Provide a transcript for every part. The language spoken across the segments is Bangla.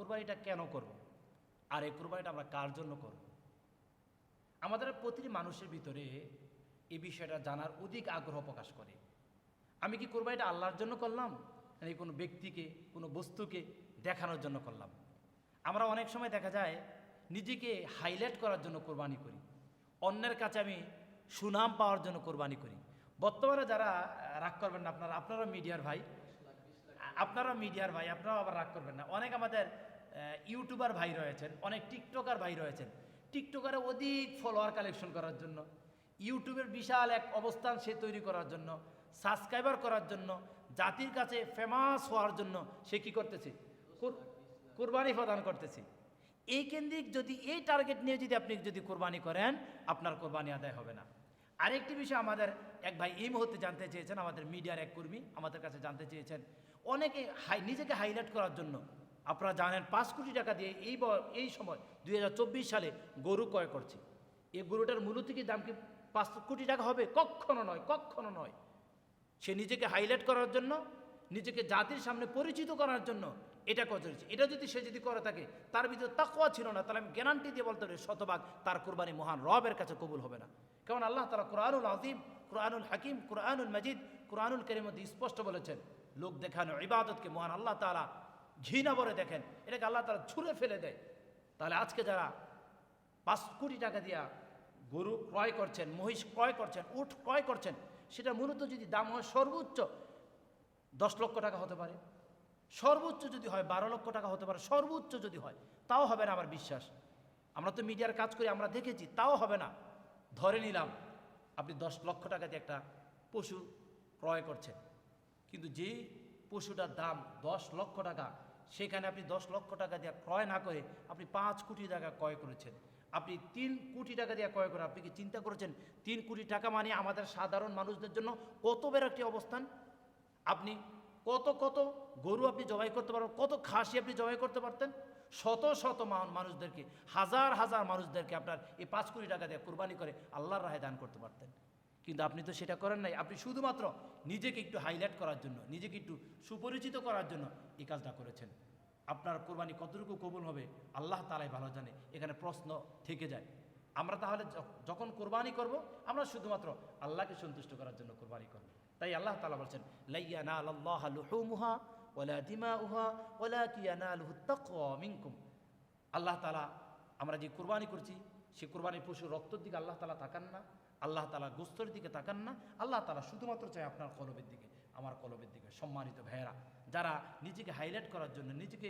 কোরবানিটা কেন করব। আর এই কোরবানিটা আমরা কার জন্য করব। আমাদের প্রতিটি মানুষের ভিতরে এই বিষয়টা জানার অধিক আগ্রহ প্রকাশ করে। আমি কি কোরবানিটা আল্লাহর জন্য করলাম? নাকি কোনো ব্যক্তিকে, কোনো বস্তুকে দেখানোর জন্য করলাম? আমরা অনেক সময় দেখা যায়, নিজেকে হাইলাইট করার জন্য কোরবানি করি। অন্যের কাছে আমি সুনাম পাওয়ার জন্য কোরবানি করি। বর্তমানে যারা রাগ করবেন না আপনারা আপনারা মিডিয়ার ভাই। আপনারা মিডিয়ার ভাই, আপনারাও আবার রাগ করবেন না। অনেক আমাদের ইউটিউবার ভাই রয়েছেন, অনেক টিকটকার ভাই রয়েছেন। টিকটকারে অধিক ফলোয়ার কালেকশন করার জন্য ইউটিউবের বিশাল এক অবস্থান সে তৈরি করার জন্য সাবস্ক্রাইবার করার জন্য, জাতির কাছে ফেমাস হওয়ার জন্য সে কী করতেছে? কোরবানি প্রদান করতেছে। এই কেন্দ্রিক যদি এই টার্গেট নিয়ে যদি আপনি যদি কোরবানি করেন, আপনার কোরবানি আদায় হবে না। আরেকটি বিষয় আমাদের, এক ভাই এই মুহূর্তে জানতে চেয়েছেন, আমাদের মিডিয়ার এক কর্মী আমাদের কাছে জানতে চেয়েছেন, অনেকে হাই নিজেকে হাইলাইট করার জন্য আপনারা জানেন, পাঁচ কোটি টাকা দিয়ে এই এই সময়, দুই হাজার চব্বিশ সালে গরু ক্রয় করছে। এই গরুটার মূল্য থেকে দাম কি পাঁচ কোটি টাকা হবে? কখনো নয় কখনো নয়। সে নিজেকে হাইলাইট করার জন্য, নিজেকে জাতির সামনে পরিচিত করার জন্য এটা করেছে এটা যদি সে যদি করে থাকে, তার ভিতরে তাকওয়া ছিল না, তাহলে আমি গ্যারান্টি দিয়ে বলতে পারি, শতভাগ তার কোরবানি মহান রবের কাছে কবুল হবে না। কারণ আল্লাহ তারা কোরআনুল আজিম কোরআনুল হাকিম, কোরআনুল মজিদ, কোরআনুল কেরির মধ্যে স্পষ্ট বলেছেন, লোক দেখানো ইবাদতকে মহান আল্লাহ তালা ঘৃণা ভরে দেখেন। এটাকে আল্লাহ তারা ছুঁড়ে ফেলে দেয়। তাহলে আজকে যারা পাঁচ কোটি টাকা দিয়া গরু ক্রয় করছেন, মহিষ ক্রয় করছেন উঠ ক্রয় করছেন, সেটা মূলত যদি দাম হয় সর্বোচ্চ দশ লক্ষ টাকা হতে পারে। সর্বোচ্চ যদি হয় বারো লক্ষ টাকা হতে পারে, সর্বোচ্চ যদি হয়, তাও হবে না আমার বিশ্বাস। আমরা তো মিডিয়ার কাজ করি আমরা দেখেছি, তাও হবে না। ধরে নিলাম, আপনি দশ লক্ষ টাকা দিয়ে একটা পশু ক্রয় করছেন। কিন্তু যে পশুটার দাম দশ লক্ষ টাকা সেখানে আপনি দশ লক্ষ টাকা দিয়ে ক্রয় না করে আপনি পাঁচ কোটি টাকা ক্রয় করেছেন। আপনি তিন কোটি টাকা দিয়ে ক্রয় করে আপনি কি চিন্তা করেছেন, তিন কোটি টাকা মানে আমাদের সাধারণ মানুষদের জন্য কত বের একটি অবস্থান? আপনি কত কত গরু আপনি জবাই করতে পারবেন, কত খাসি আপনি জবাই করতে পারতেন? শত শত মানুষদেরকে, হাজার হাজার মানুষদেরকে আপনার এই পাঁচ কোটি টাকা দিয়ে কোরবানি করে আল্লাহর রাহে দান করতে পারতেন। কিন্তু আপনি তো সেটা করেন নাই। আপনি শুধুমাত্র নিজেকে একটু হাইলাইট করার জন্য, নিজেকে একটু সুপরিচিত করার জন্য এই কাজটা করেছেন। আপনার কোরবানি কতটুকু কবুল হবে, আল্লাহ তালাই ভালো জানে, এখানে প্রশ্ন থেকে যায়। আমরা তাহলে যখন কোরবানি করব, আমরা শুধুমাত্র আল্লাহকে সন্তুষ্ট করার জন্য কোরবানি করব। তাই আল্লাহ তালা বলছেন, লাইয়া না আল্লাহ লুহুমুহা ওলা দিমা উহা ওলা তাকওয়া মিনকুম। আল্লাহ তালা আমরা যে কোরবানি করছি সে কোরবানির পশুর রক্তের দিকে আল্লাহ তালা তাকান না, আল্লাহ তালা গোস্তর দিকে তাকান না, আল্লাহ তালা শুধুমাত্র চায় আপনার কলবের দিকে, আমার কলবের দিকে, সম্মানিত ভাইয়েরা। যারা নিজেকে হাইলাইট করার জন্য, নিজেকে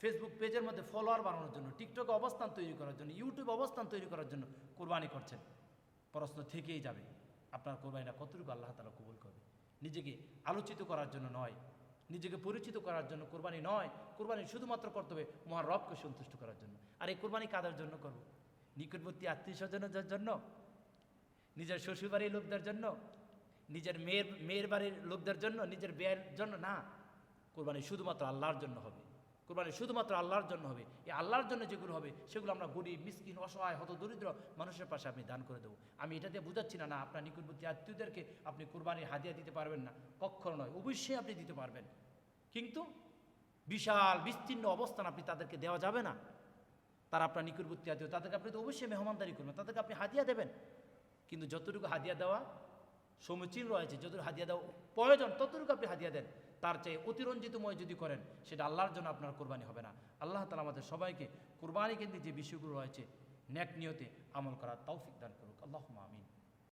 ফেসবুক পেজের মধ্যে ফলোয়ার বানানোর জন্য টিকটকে অবস্থান তৈরি করার জন্য ইউটিউব অবস্থান তৈরি করার জন্য কোরবানি করছেন, প্রশ্ন থেকেই যাবে, আপনার কোরবানিটা কতটুকু আল্লাহ তালা কবুল করবে। নিজেকে আলোচিত করার জন্য নয় নিজেকে পরিচিত করার জন্য কোরবানি নয়, কোরবানি শুধুমাত্র করতে হবে মহান রবকে সন্তুষ্ট করার জন্য। আর এই কোরবানি কাদের জন্য করব? নিকটবর্তী আত্মীয় স্বজনের জন্য? নিজের শ্বশুরবাড়ির লোকদের জন্য? নিজের মেয়ের মেয়ের বাড়ির লোকদের জন্য? নিজের বিয়ের জন্য? না। কোরবানি শুধুমাত্র আল্লাহর জন্য হবে। কোরবানি শুধুমাত্র আল্লাহর জন্য হবে। এই আল্লাহর জন্য যেগুলো হবে, সেগুলো আমরা গরিব, মিসকিন, অসহায় হত দরিদ্র মানুষের পাশে আপনি দান করে দেবো। আমি এটা দিয়ে বুঝাচ্ছি না না, আপনার নিকটবর্তী আত্মীয়দেরকে আপনি কোরবানির হাদিয়া দিতে পারবেন না। কখনো নয়, অবশ্যই আপনি দিতে পারবেন। কিন্তু বিশাল, বিস্তীর্ণ অবস্থান আপনি তাদেরকে দেওয়া যাবে না। তারা আপনার নিকটবর্তী আত্মীয়, তাদেরকে আপনি তো অবশ্যই মেহমানদারি করবেন, তাদেরকে আপনি হাদিয়া দেবেন। কিন্তু যতটুকু হাদিয়া দেওয়া সমীচীন রয়েছে, যতটুকু হাদিয়া দেওয়া প্রয়োজন, ততটুকু আপনি হাদিয়া দেন। তার চেয়ে অতিরঞ্জিতময় যদি করেন, সেটা আল্লাহর জন্য আপনার কোরবানি হবে না। আল্লাহ তালা আমাদের সবাইকে কোরবানি কেন্দ্রিক যে বিষয়গুলো রয়েছে, ন্যাক নিয়তে আমল করার তৌফিক দান করুক। আল্লাহ আমিন।